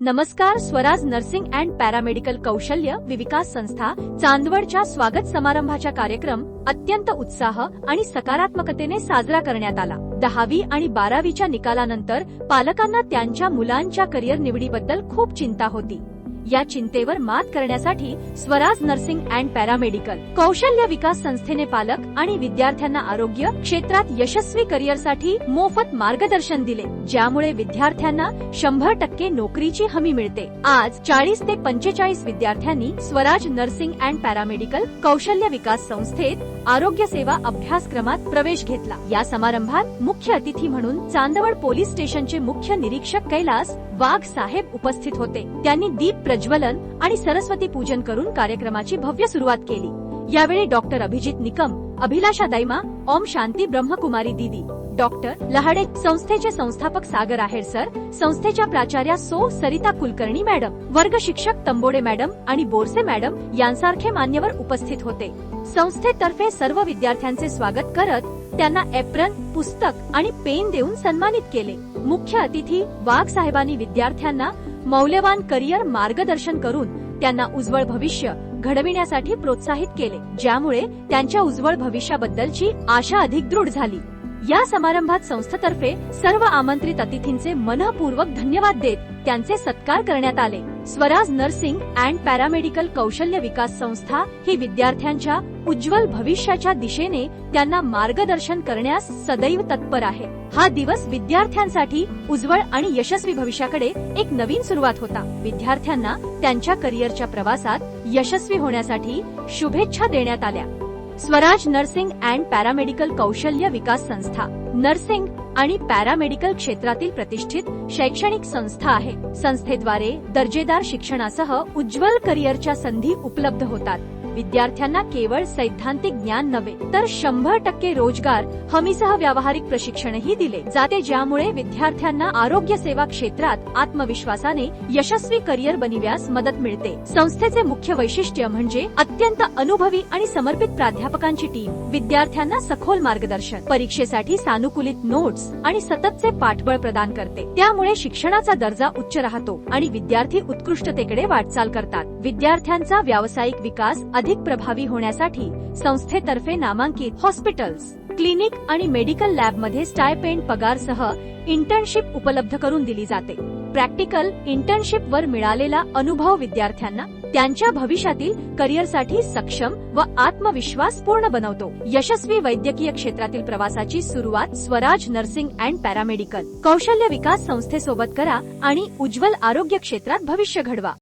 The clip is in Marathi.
नमस्कार स्वराज नर्सिंग अँड पॅरामेडिकल कौशल्य विकास संस्था चांदवडच्या स्वागत समारंभाचा कार्यक्रम अत्यंत उत्साह आणि सकारात्मकतेने साजरा करण्यात आला. दहावी आणि बारावीच्या निकालानंतर पालकांना त्यांच्या मुलांच्या करिअर निवडीबद्दल खूप चिंता होती. या चिंतेवर मात करण्यासाठी स्वराज नर्सिंग अँड पॅरामेडिकल. कौशल्य विकास संस्थेने पालक आणि विद्यार्थ्यांना आरोग्य क्षेत्रात यशस्वी करिअरसाठी मोफत मार्गदर्शन दिले ज्यामुळे विद्यार्थ्यांना शंभर टक्के नोकरीची हमी मिळते. आज चाळीस ते पंचेचाळीस विद्यार्थ्यांनी स्वराज नर्सिंग अँड पॅरामेडिकल कौशल्य विकास संस्थेत आरोग्य सेवा अभ्यासक्रमात प्रवेश घेतला. या समारंभात मुख्य अतिथी म्हणून चांदवड पोलीस स्टेशनचे मुख्य निरीक्षक कैलास वाघ साहेब उपस्थित होते. त्यांनी दीप प्रज्वलन आणि सरस्वती पूजन करून कार्यक्रमाची भव्य सुरुवात केली. यावेळी डॉक्टर अभिजित निकम अभिलाषा दैमा ओम शांती ब्रह्मकुमारी दीदी डॉक्टर लहाडे संस्थेचे संस्थापक सागर आहेर सर संस्थेच्या प्राचार्या सो सरिता कुलकर्णी मॅडम वर्ग शिक्षक तंबोडे मॅडम आणि बोरसे मॅडम यांसारखे मान्यवर उपस्थित होते. संस्थेतर्फे सर्व विद्यार्थ्यांचे स्वागत करत त्यांना एप्रन पुस्तक आणि पेन देऊन सन्मानित केले. मुख्य अतिथी वाघ साहेबांनी विद्यार्थ्यांना मौल्यवान करिअर मार्गदर्शन करून त्यांना उज्ज्वल भविष्य घडविण्यासाठी प्रोत्साहित केले ज्यामुळे त्यांच्या उज्ज्वल भविष्याबद्दलची आशा अधिक दृढ झाली. या समारंभात संस्थेतर्फे सर्व आमंत्रित अतिथींचे मनपूर्वक धन्यवाद देत त्यांचे सत्कार करण्यात आले. स्वराज नर्सिंग अँड पॅरामेडिकल कौशल्य विकास संस्था ही विद्यार्थ्यांच्या उज्ज्वल भविष्याच्या दिशेने त्यांना मार्गदर्शन करण्यास सदैव तत्पर आहे. हा दिवस विद्यार्थ्यांसाठी उज्ज्वल आणि यशस्वी भविष्याकडे एक नवीन सुरुवात होता. विद्यार्थ्यांना त्यांच्या करिअरच्या प्रवासात यशस्वी होण्यासाठी शुभेच्छा देण्यात आल्या. स्वराज नर्सिंग अँड पॅरामेडिकल कौशल्य विकास संस्था. नर्सिंग आणि पॅरामेडिकल क्षेत्रातील प्रतिष्ठित शैक्षणिक संस्था आहे. संस्थेद्वारे दर्जेदार शिक्षणासह उज्ज्वल करिअरच्या संधी उपलब्ध होतात. विद्यार्थ्यांना केवळ सैद्धांतिक ज्ञान नव्हे तर शंभर टक्के रोजगार हमीसह व्यावहारिक प्रशिक्षणही दिले जाते ज्यामुळे विद्यार्थ्यांना आरोग्य सेवा क्षेत्रात आत्मविश्वासाने यशस्वी करिअर बनविण्यास मदत मिळते. संस्थेचे मुख्य वैशिष्ट्य म्हणजे अत्यंत अनुभवी आणि समर्पित प्राध्यापकांची टीम विद्यार्थ्यांना सखोल मार्गदर्शन परीक्षेसाठी सानुकूलित नोट्स आणि सततचे पाठबळ प्रदान करते. त्यामुळे शिक्षणाचा दर्जा उच्च राहतो आणि विद्यार्थी उत्कृष्टतेकडे वाटचाल करतात. विद्यार्थ्यांचा व्यावसायिक विकास अधिक प्रभावी होण्यासाठी संस्थेतर्फे नामांकित हॉस्पिटल्स क्लिनिक आणि मेडिकल लॅबमध्ये स्टायपेंड पगारसह इंटर्नशिप उपलब्ध करून दिली जाते. प्रॅक्टिकल इंटर्नशिप वर मिळालेला अनुभव विद्यार्थ्यांना त्यांच्या भविष्यातील करिअरसाठी सक्षम व आत्मविश्वास पूर्ण बनवतो. यशस्वी वैद्यकीय क्षेत्रातील प्रवासाची सुरुवात स्वराज नर्सिंग अँड पॅरामेडिकल. कौशल्य विकास संस्थेसोबत करा आणि उज्ज्वल आरोग्य क्षेत्रात भविष्य घडवा.